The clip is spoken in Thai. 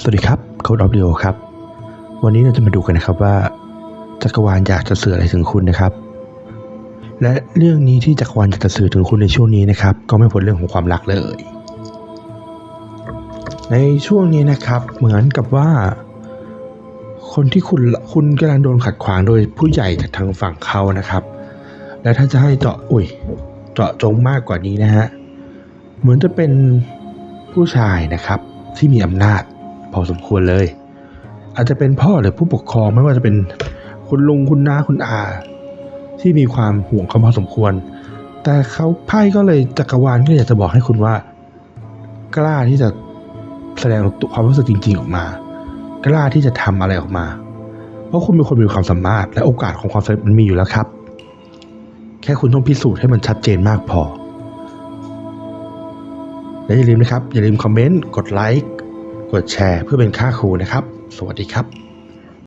สวัสดีครับโค้ดออฟเดียวครับ วันนี้เราจะมาดูกันนะครับว่า จักรวาลอยากจะสื่ออะไรถึงคุณนะครับ และเรื่องนี้ที่จักรวาลอยากจะสื่อถึงคุณในช่วงนี้นะครับ ก็ไม่พ้นเรื่องของความรักเลย ในช่วงนี้นะครับ เหมือนกับว่า คนที่คุณคุณกำลังโดนขัดขวางโดยผู้ใหญ่จากทางฝั่งเขานะครับ และถ้าจะให้เจาะอุ้ยเจาะจงมากกว่านี้นะฮะเหมือนจะเป็นผู้ชายนะครับที่มีอำนาจ อสมควรเลย อาจจะเป็นพ่อหรือผู้ปกครองไม่ว่าจะเป็นคุณลุงคุณน้าคุณอา ที่มีความห่วงเขาพอสมควร แต่เขาไพ่ก็เลยจักรวาลก็อยากจะบอกให้คุณว่า กล้าที่จะแสดงความรู้สึกจริง ๆ ออกมา กล้าที่จะทำอะไรออกมา เพราะคุณเป็นคนมีความสามารถและโอกาสของความสำเร็จมันมีอยู่แล้วครับ แค่คุณต้องพิสูจน์ให้มันชัดเจนมากพอและอย่าลืมนะครับ อย่าลืมคอมเมนต์ กดไลค์ กดแชร์เพื่อเป็นค่าครูนะครับ สวัสดีครับ